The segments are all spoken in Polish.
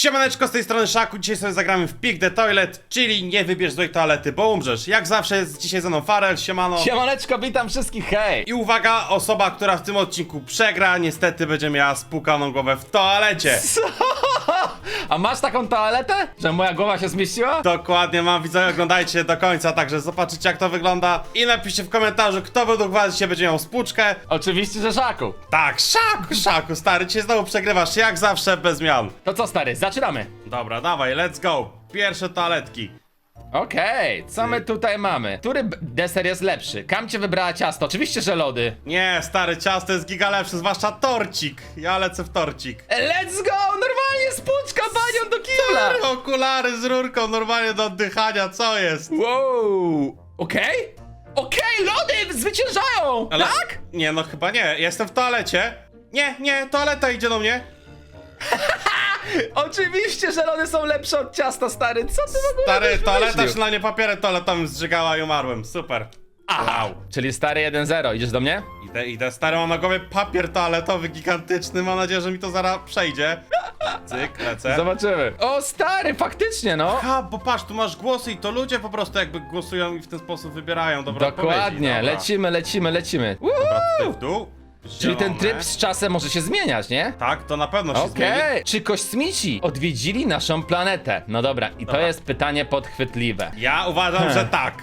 Siemaneczko, z tej strony Szaku, dzisiaj sobie zagramy w Pick the Toilet, czyli nie wybierz złej toalety, bo umrzesz. Jak zawsze jest dzisiaj ze mną Farel, siemano. Siemaneczko, witam wszystkich, hej! I uwaga, osoba, która w tym odcinku przegra, niestety będzie miała spukaną głowę w toalecie. Co? A masz taką toaletę? Że moja głowa się zmieściła? Dokładnie, mam widzowie, oglądajcie do końca, także zobaczycie jak to wygląda. I napiszcie w komentarzu, kto według was dzisiaj będzie miał spłuczkę. Oczywiście, że szaku. Tak, Szaku, Szaku, stary, dzisiaj znowu przegrywasz, jak zawsze, bez zmian. To co stary, zaczynamy. Dobra, dawaj, let's go. Pierwsze toaletki. Okej, co my tutaj mamy? Który b- deser jest lepszy? Kamcie wybrała ciasto, oczywiście, że lody. Nie, stary, ciasto jest giga lepsze, zwłaszcza torcik. Ja lecę w torcik. Let's go! Normalnie spuczka panią do kibla! Okulary z rurką normalnie do oddychania, co jest? Wow! Okej? Okej, lody zwyciężają! Tak? Nie, no chyba nie, jestem w toalecie. Nie, nie, toaleta idzie do mnie. Oczywiście, że lody są lepsze od ciasta, stary. Co ty w ogóle Stary, byś toaleta wymyślił? się na nie papierem toaletowym zżygała i umarłem, super. Aha, Wow. czyli stary 1-0, idziesz do mnie? Idę, idę, stary, mam na głowie papier toaletowy gigantyczny, mam nadzieję, że mi to zaraz przejdzie. Cyk, lecę. Zobaczymy. O, stary, faktycznie, no. Ha, bo patrz, tu masz głosy i to ludzie po prostu jakby głosują i w ten sposób wybierają odpowiedzi. Dokładnie, Dobra. lecimy, lecimy, lecimy. Dobra, tutaj w dół. Czyli ten tryb z czasem może się zmieniać, nie? Tak, to na pewno się zmieni. Okej. Czy kosmici odwiedzili naszą planetę? No dobra, i to Dobra. jest pytanie podchwytliwe. Ja uważam, że tak.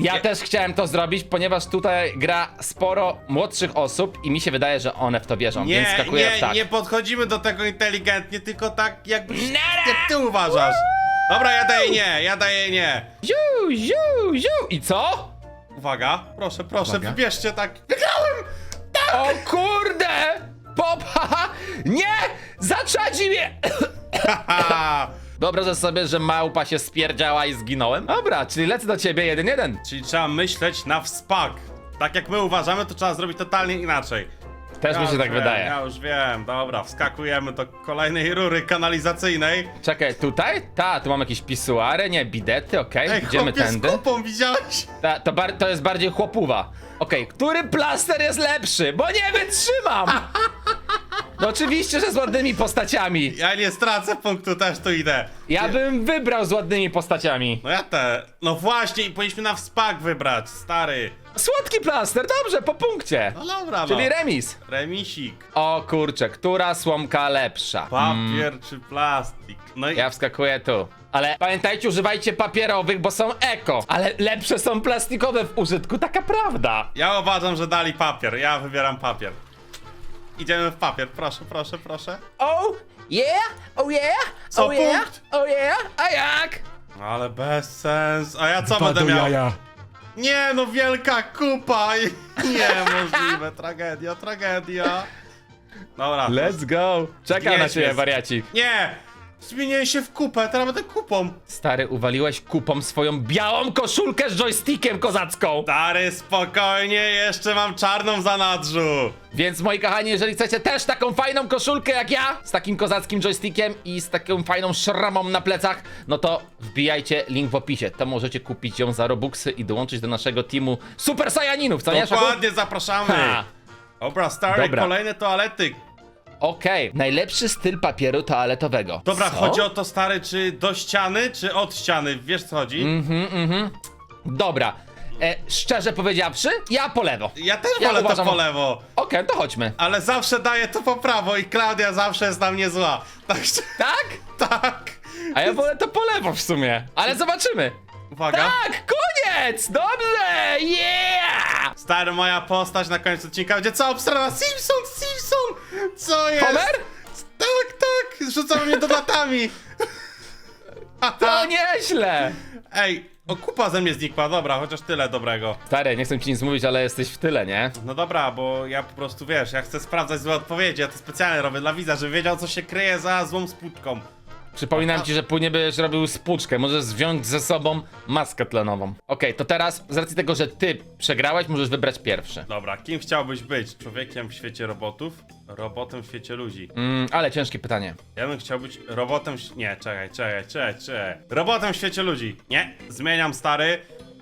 Ja Nie. też chciałem to zrobić, ponieważ tutaj gra sporo młodszych osób i mi się wydaje, że one w to wierzą, więc Nie, skakuję w nie, tak. nie podchodzimy do tego inteligentnie, tylko tak jakbyś Nara! jak ty uważasz. Dobra, ja daję nie, ja daję nie. Ziu, ziu, ziu. I co? Uwaga, proszę, proszę, Uwaga. wybierzcie tak. Wygrałem! O kurde! Pop, haha! Nie! Zaczadzi mnie! Haha. Wyobrażasz sobie, że małpa się spierdziała i zginąłem? Dobra, czyli lecę do ciebie jeden jeden. Czyli trzeba myśleć na wspak. Tak jak my uważamy, to trzeba zrobić totalnie inaczej. Też mi się tak wydaje. Ja już wiem, dobra, wskakujemy do kolejnej rury kanalizacyjnej. Czekaj, tutaj? Ta, tu mam jakieś pisuary, nie, bidety, okej, Ej, idziemy chłopie tędy. z kupą, widziałeś? Ta, to, bar, to jest bardziej chłopuwa. Okej, który plaster jest lepszy? Bo nie wytrzymam! No oczywiście, że z ładnymi postaciami. Ja nie stracę punktu, też tu idę. Ja bym wybrał z ładnymi postaciami. No ja te. No właśnie, i powinniśmy na wspak wybrać, stary. Słodki plaster, dobrze, po punkcie. No dobra, no. Czyli remis. Remisik. O kurczę, która słomka lepsza? Papier czy plastik? No i Ja wskakuję tu. Ale pamiętajcie, używajcie papierowych, bo są eko. Ale lepsze są plastikowe w użytku, taka prawda. ja uważam, że dali papier. Ja wybieram papier. Idziemy w papier, proszę, proszę, proszę. Oh, yeah, oh yeah, Co, oh yeah, punkt? oh yeah, a jak? Ale bez sens. A ja co będę miał? Nie, no wielka kupa. Niemożliwe, tragedia, tragedia. Dobra. Let's go. Czekam na ciebie, wariacik. Nie! Zmieniłem się w kupę, teraz będę kupą. Stary, uwaliłeś kupą swoją białą koszulkę z joystickiem kozacką. Stary, spokojnie, jeszcze mam czarną w zanadrzu. Więc moi kochani, jeżeli chcecie też taką fajną koszulkę jak ja, z takim kozackim joystickiem i z taką fajną szramą na plecach, no to wbijajcie link w opisie. To możecie kupić ją za Robuxy i dołączyć do naszego teamu Super Saiyaninów, co nie, Szaku? Dokładnie, zapraszamy. Ha. Dobra, stary, Dobra. kolejne toalety. Okej, najlepszy styl papieru toaletowego. Dobra, Co? chodzi o to, stary, czy do ściany, czy od ściany? Wiesz co chodzi? Mhm. Dobra, e, szczerze powiedziawszy, ja po lewo. Ja też Ja wolę uważam- to po lewo. Okej, to chodźmy. Ale zawsze daję to po prawo i Klaudia zawsze jest na mnie zła. Także Tak? tak. A ja wolę to po lewo w sumie. Ale zobaczymy. Uwaga. Tak, koniec! Dobrze! Yeah! Stary, moja postać na końcu odcinka będzie co obstrana? Simpson, Simpson! Co jest? Homer? Tak, tak, rzucał mnie dodatami. To nieźle! Ej, o kupa ze mnie znikła, dobra, chociaż tyle dobrego. Stary, nie chcę ci nic mówić, ale jesteś w tyle, nie? No dobra, bo ja po prostu, wiesz, ja chcę sprawdzać złe odpowiedzi, ja to specjalnie robię dla widza, żeby wiedział, co się kryje za złą spłuczką. Przypominam ci, że później będziesz robił spłuczkę. Możesz wziąć ze sobą maskę tlenową. Okej, to teraz, z racji tego, że ty przegrałeś, możesz wybrać pierwszy. Dobra, kim chciałbyś być? Człowiekiem w świecie robotów? Robotem w świecie ludzi. Mm, ale ciężkie pytanie. Ja bym chciał być robotem. w Nie, czekaj, czekaj, czekaj, czekaj. Robotem w świecie ludzi. Nie, zmieniam stary.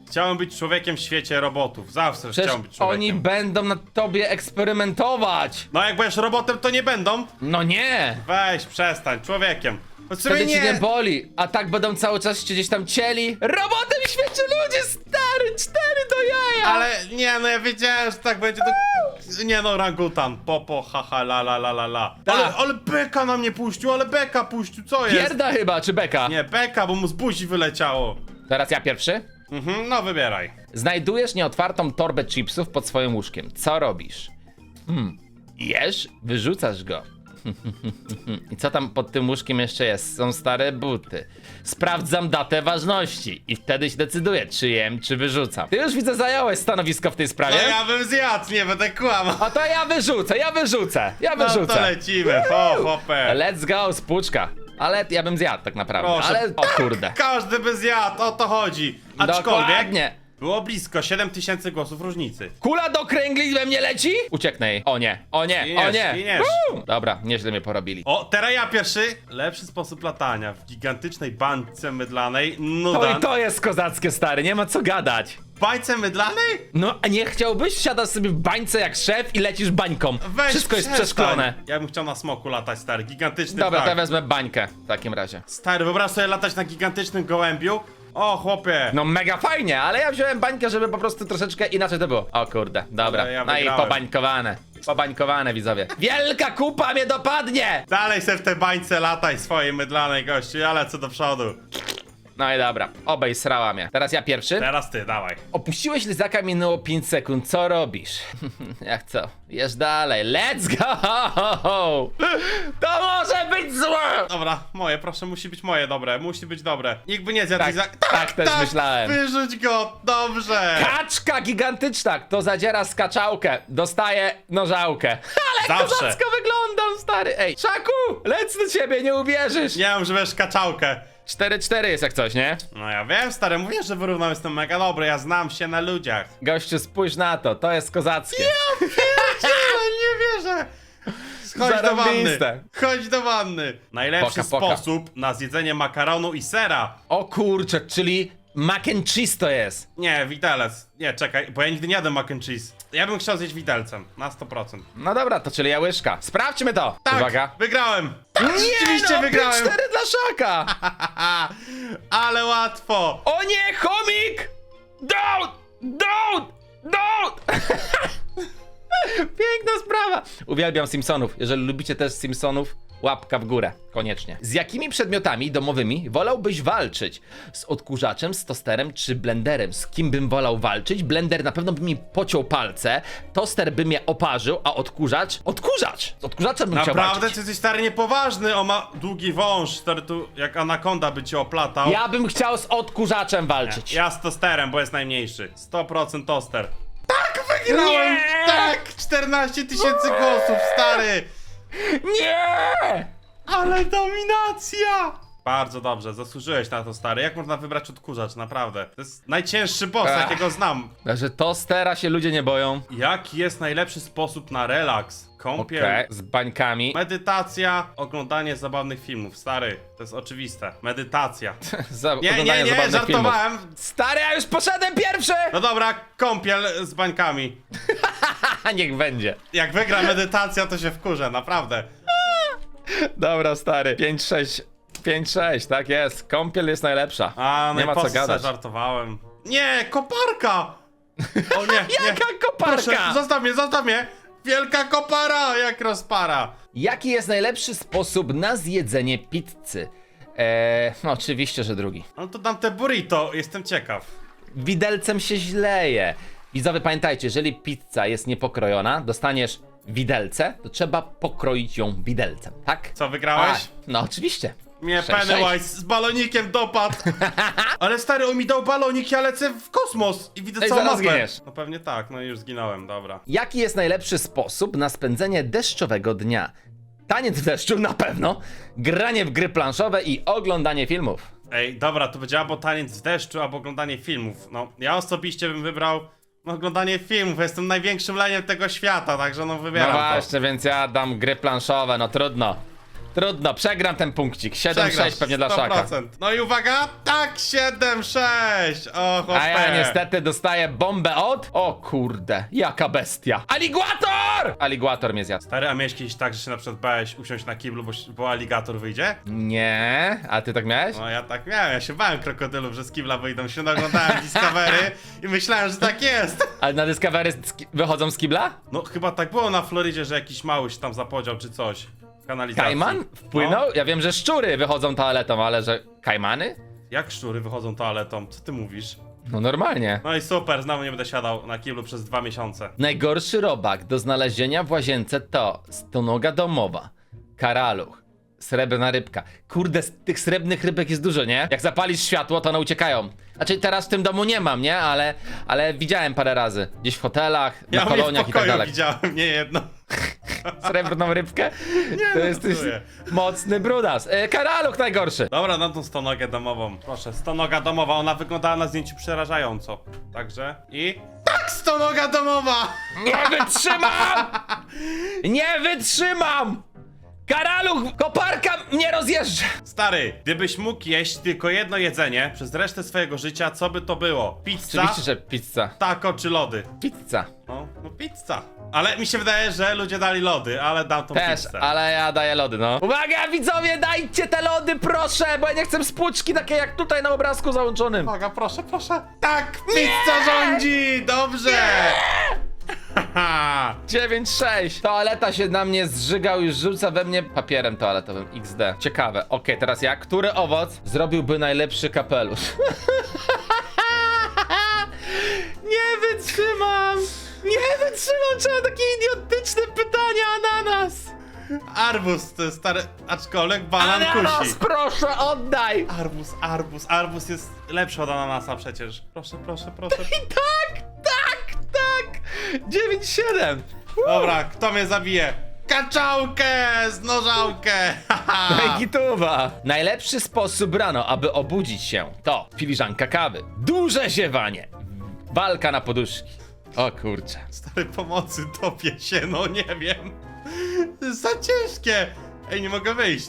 Chciałem być człowiekiem w świecie robotów. Zawsze Przecież chciałem być człowiekiem. oni będą nad tobie eksperymentować! No jak będziesz robotem, to nie będą. No nie! Weź, przestań, człowiekiem. No w sumie Wtedy ci nie. boli, a tak będą cały czas cię gdzieś tam cieli. Robotem świecie ludzie, stary, cztery do jaja! Ale nie, no ja wiedziałem, że tak będzie. To... Nie no, rangutan. Popo, haha, la la la la la. Tak. Ale, ale Beka na mnie puścił, ale Beka puścił, co jest? Pierda chyba, czy beka? Nie, Beka, bo mu z buzi wyleciało. Teraz ja pierwszy. Mhm, no wybieraj. Znajdujesz nieotwartą torbę chipsów pod swoim łóżkiem. Co robisz? Hmm. Jesz? Wyrzucasz go. I co tam pod tym łóżkiem jeszcze jest? Są stare buty. Sprawdzam datę ważności i wtedy się decyduję, czy jem, czy wyrzucam. Ty już widzę zająłeś stanowisko w tej No sprawie. ja bym zjadł, nie będę kłamał. A to ja wyrzucę, ja wyrzucę, ja No to wyrzucę. lecimy, ho, hopę. Let's go, spuczka. Ale ja bym zjadł tak naprawdę. Proszę. Ale o kurde. Każdy by zjadł, o to chodzi. Aczkolwiek Dokładnie. Było blisko, 7000 głosów różnicy. Kula do kręgli we mnie leci? Ucieknę jej. O nie, o nie, o Giniesz, nie. giniesz. Uuu. Dobra, nieźle mnie porobili. O, teraz ja pierwszy. Lepszy sposób latania w gigantycznej bańce mydlanej. To Nuda. i to jest kozackie, stary, nie ma co gadać. Bańce mydlanej? No, a nie chciałbyś? Siadasz sobie w bańce jak szef i lecisz bańką. Weź Wszystko jest przestań. przeszklone. Ja bym chciał na smoku latać, stary. Gigantyczny Dobra, to ptak. ja wezmę bańkę w takim razie. Stary, wyobraź sobie latać na gigantycznym gołębiu. O, chłopie. No mega fajnie, ale ja wziąłem bańkę, żeby po prostu troszeczkę inaczej to było. O kurde, dobra. Ale ja no i wygrałem. pobańkowane. Pobańkowane, widzowie. Wielka kupa mnie dopadnie! Dalej se w te bańce lataj swojej mydlanej, gościu. Ja lecę do przodu. No i dobra, obej srała mnie. Teraz ja pierwszy. Teraz ty, dawaj. Opuściłeś lizaka, minęło 5 sekund, co robisz? Jak co? Jesz dalej, let's go! To może być złe! Dobra, moje, proszę, musi być moje dobre. Musi być dobre. Nikt by nie zjadł Tak, lizaka. tak też myślałem. Wyrzuć go, dobrze. Kaczka gigantyczna, kto zadziera skaczałkę, dostaje nożałkę. Ale Zawsze. kozacko wyglądam, stary. Ej, Szaku, lecę do ciebie, nie uwierzysz. Nie wiem, że wiesz kaczałkę. 4-4 jest jak coś, nie? No ja wiem, stary, mówię, że wyrównam, jestem mega dobry, ja znam się na ludziach. Gościu, spójrz na to, to jest kozackie. Ale nie wierzę! Chodź do wanny! Zarąbiste. Chodź do wanny! Najlepszy Poka, poka. sposób na zjedzenie makaronu i sera. O kurczę, czyli mac and cheese to jest. Nie, widelec. Nie, czekaj, bo ja nigdy nie jadłem mac and cheese. Ja bym chciał zjeść widelcem, na 100%. No dobra, to czyli ja łyżka. Sprawdźmy to. Tak, Uwaga. wygrałem! Nie, Rzeczywiście no, wygrałem! 4 dla Szaka. Ale łatwo! O nie, chomik! Don't! Don't! Don't! Piękna sprawa! Uwielbiam Simpsonów. Jeżeli lubicie też Simpsonów, łapka w górę. Koniecznie. Z jakimi przedmiotami domowymi wolałbyś walczyć? Z odkurzaczem, z tosterem czy blenderem? Z kim bym wolał walczyć? Blender na pewno by mi pociął palce, toster by mnie oparzył, a odkurzacz? Odkurzacz! Z odkurzaczem bym chciał Naprawdę, walczyć. ty jesteś stary niepoważny, on ma długi wąż, stary tu jak anakonda by cię oplatał. Ja bym chciał z odkurzaczem walczyć. Ja z tosterem, bo jest najmniejszy. 100% toster. Tak, wygrałem! Nie! Tak! 14 tysięcy głosów, stary! Nie! Ale dominacja! Bardzo dobrze, zasłużyłeś na to, stary. Jak można wybrać odkurzacz, naprawdę? To jest najcięższy boss, Ach. jakiego znam. Że tostera się ludzie nie boją. Jaki jest najlepszy sposób na relaks? Kąpiel, Okej, z bańkami. medytacja, oglądanie zabawnych filmów. Stary, to jest oczywiste. Medytacja. Za Nie, nie, oglądanie nie, zabawnych filmów. żartowałem. Stary, ja już poszedłem pierwszy! No dobra, kąpiel z bańkami. Niech będzie. Jak wygra medytacja, to się wkurzę, naprawdę. Dobra, stary. 5-6. 5-6, tak jest. Kąpiel jest najlepsza. A, no nie i ma po co gadać. żartowałem. Nie, koparka! O nie, nie. Jaka koparka? Proszę, zostaw mnie, zostaw mnie! Wielka kopara, jak rozpara! Jaki jest najlepszy sposób na zjedzenie pizzy? Eee, no oczywiście, że drugi. No to dam te burrito, jestem ciekaw. Widelcem się źleje. Widzowie, pamiętajcie, jeżeli pizza jest niepokrojona, dostaniesz widelce, to trzeba pokroić ją widelcem, tak? Co, wygrałeś? A, no oczywiście. Mnie Sześć, Pennywise z balonikiem dopadł. Ale stary, on mi dał balonik, ja lecę w kosmos i widzę i całą zaraz mapę. zginiesz. No pewnie tak, no i już zginąłem, dobra. Jaki jest najlepszy sposób na spędzenie deszczowego dnia? Taniec w deszczu na pewno, granie w gry planszowe i oglądanie filmów. Ej, dobra, to będzie albo taniec w deszczu, albo oglądanie filmów. No, ja osobiście bym wybrał oglądanie filmów. Jestem największym leniem tego świata, także no No wybieram to. właśnie, więc ja dam gry planszowe, no trudno. Trudno, przegram ten punkcik. 7-6 Przegrasz, pewnie dla Szaka. 100%. No i uwaga, tak, 7-6! O, chłopie. A ja niestety dostaję bombę od... O kurde, jaka bestia. Aligłator! Aligłator mnie zjadł. Stary, a miałeś kiedyś tak, że się na przykład bałeś usiąść na kiblu, bo, bo aligator wyjdzie? Nie, a ty tak miałeś? No ja tak miałem, ja się bałem krokodylów, że z kibla wyjdą, się oglądałem Discovery i myślałem, że tak jest. Ale na Discovery z wychodzą z kibla? No chyba tak było na Florydzie, że jakiś mały się tam zapodział czy coś kanalizacji. Kajman wpłynął? No. Ja wiem, że szczury wychodzą toaletą, ale że kajmany? Jak szczury wychodzą toaletą? Co ty mówisz? No normalnie. No i super, znowu nie będę siadał na kiblu przez dwa miesiące. Najgorszy robak do znalezienia w łazience to stonoga domowa, karaluch, srebrna rybka. Kurde, z tych srebrnych rybek jest dużo, nie? Jak zapalisz światło, to one uciekają. Znaczy teraz w tym domu nie mam, nie? Ale, ale widziałem parę razy. Gdzieś w hotelach, na Ja mnie w koloniach i tak pokoju dalej. widziałem, nie jedno. Srebrną rybkę? Nie, to no, jesteś żartuję. mocny brudas. E, karaluch najgorszy. Dobra, na tą stonogę domową. Proszę, stonoga domowa, ona wyglądała na zdjęciu przerażająco. Także i... Tak, stonoga domowa! Nie wytrzymam! Nie wytrzymam! Karaluch, koparka mnie rozjeżdża! Stary, gdybyś mógł jeść tylko jedno jedzenie przez resztę swojego życia, co by to było? Pizza, Oczywiście, że pizza. taco czy lody? Pizza. No, no pizza. Ale mi się wydaje, że ludzie dali lody, ale dam tą Też, pizzę. ale ja daję lody, no. Uwaga, widzowie, dajcie te lody, proszę, bo ja nie chcę spłuczki takie jak tutaj na obrazku załączonym. Uwaga, proszę, proszę. Tak, pizza rządzi! Dobrze! Haha. 9-6. Toaleta się na mnie zżygał i rzuca we mnie papierem toaletowym. XD. Ciekawe. Okej, teraz ja. Który owoc zrobiłby najlepszy kapelusz? nie wytrzymam! Nie wytrzymam! Czemu takie idiotyczne pytania, ananas? Arbus, to jest stary, aczkolwiek banan Ananas, kusi. proszę, oddaj! Arbus, arbus, arbus jest lepszy od ananasa przecież. Proszę, proszę, proszę. Tak, tak, tak! 9-7. Dobra, kto mnie zabije? Kaczałkę z nożałkę! Haha. No i gituwa. Najlepszy sposób rano, aby obudzić się, to filiżanka kawy, duże ziewanie, walka na poduszki. O kurczę. Stary pomocy, topię się, no nie wiem. Za ciężkie. Ej, nie mogę wyjść.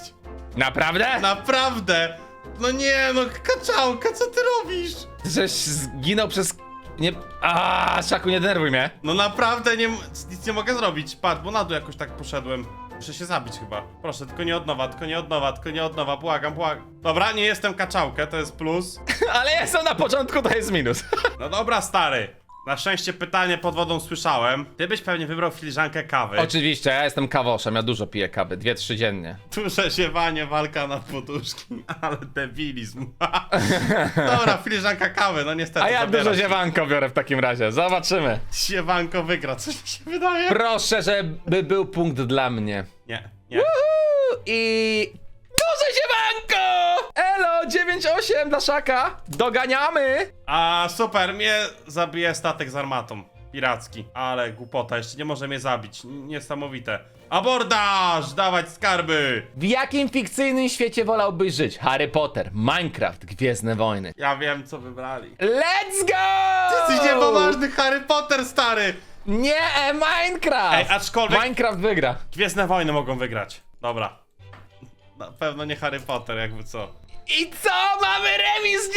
Naprawdę? Naprawdę. No nie, no kaczałka, co ty robisz? Żeś zginął przez... Nie... A, Szaku, nie denerwuj mnie. No naprawdę nie, nic nie mogę zrobić. Patrz, bo na dół jakoś tak poszedłem. Muszę się zabić chyba. Proszę, tylko nie od nowa, tylko nie od nowa, tylko nie od nowa, błagam, błagam. Dobra, nie jestem kaczałkę, to jest plus. Ale jestem na początku, to jest minus. No dobra, stary. Na szczęście pytanie pod wodą słyszałem. Ty byś pewnie wybrał filiżankę kawy. Oczywiście, ja jestem kawoszem, ja dużo piję kawy, dwie, trzy dziennie. Duże ziewanie, walka na poduszki. Ale debilizm. Dobra, filiżanka kawy, no niestety. A ja zabieram. dużo ziewanko biorę w takim razie, zobaczymy. Siewanko wygra, coś mi się wydaje. Proszę, żeby był punkt dla mnie. Nie, nie. Uhu, I! Elo, 9-8 dla Szaka. Doganiamy. A super, mnie zabije statek z armatą. Piracki. Ale głupota, jeszcze nie może mnie zabić. N- Niesamowite. Abordaż! Dawać skarby! W jakim fikcyjnym świecie wolałbyś żyć? Harry Potter, Minecraft, Gwiezdne Wojny. Ja wiem, co wybrali. Let's go! Jesteś niepoważny Harry Potter, stary! Nie, e, Minecraft! Ej, aczkolwiek- Minecraft wygra. Gwiezdne wojny mogą wygrać. Dobra. Na pewno nie Harry Potter, jakby co. I co? Mamy remis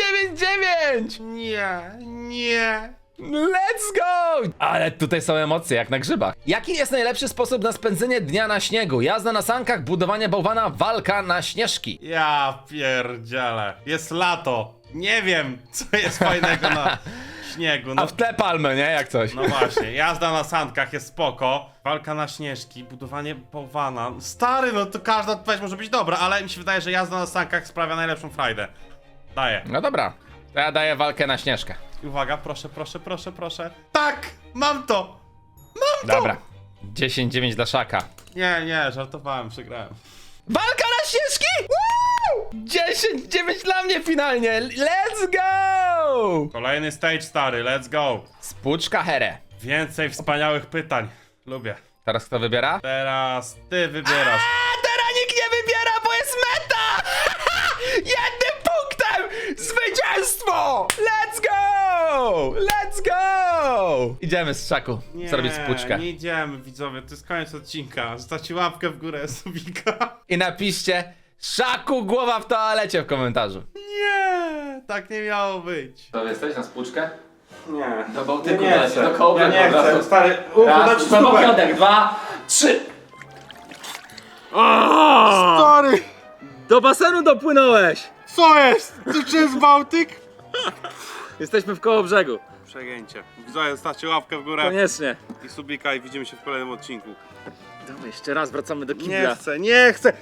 9-9! Nie, nie. Let's go! Ale tutaj są emocje, jak na grzybach. Jaki jest najlepszy sposób na spędzenie dnia na śniegu? Jazda na sankach, budowanie bałwana, walka na śnieżki. Ja pierdzielę. Jest lato. Nie wiem, co jest fajnego na śniegu. No, A w tle palmy, nie? Jak coś. no właśnie, jazda na sankach jest spoko. Walka na śnieżki, budowanie bałwana. Stary, no to każda odpowiedź może być dobra, ale mi się wydaje, że jazda na sankach sprawia najlepszą frajdę. Daję. No dobra. To ja daję walkę na śnieżkę. I uwaga, proszę, proszę, proszę, proszę. Tak! Mam to! Mam to! Dobra. 10-9 dla Szaka. Nie, nie, żartowałem, przegrałem. Walka na ścieżki! Woo! 10-9 dla mnie finalnie! Let's go! Kolejny stage, stary, let's go. Spłuczka here. Więcej wspaniałych pytań. Lubię. Teraz kto wybiera? Teraz ty wybierasz. A teraz nikt nie wybiera, bo jest meta! Jednym punktem! Zwycięstwo! Let's go! Let's go! Idziemy z szaku Nie, zrobić spłuczkę. nie idziemy, widzowie, to jest koniec odcinka. Zostawcie łapkę w górę, subika. I napiszcie szaku głowa w toalecie w komentarzu. Nie, tak nie miało być. To jesteś na spłuczkę? Nie. Do Bałtyku ja nie dać, chcę. do kołby Ja nie po prostu. chcę, stary. Dać Raz, stówę. głęboki dwa, trzy. Stary, Do basenu dopłynąłeś! co jest? Czy, czy jest Bałtyk? Jesteśmy w koło brzegu. Przegięcie. Widzowie, zostawcie łapkę w górę Koniecznie. i subika i widzimy się w kolejnym odcinku. Dawaj, jeszcze raz wracamy do Nie kibla. chcę, nie chcę.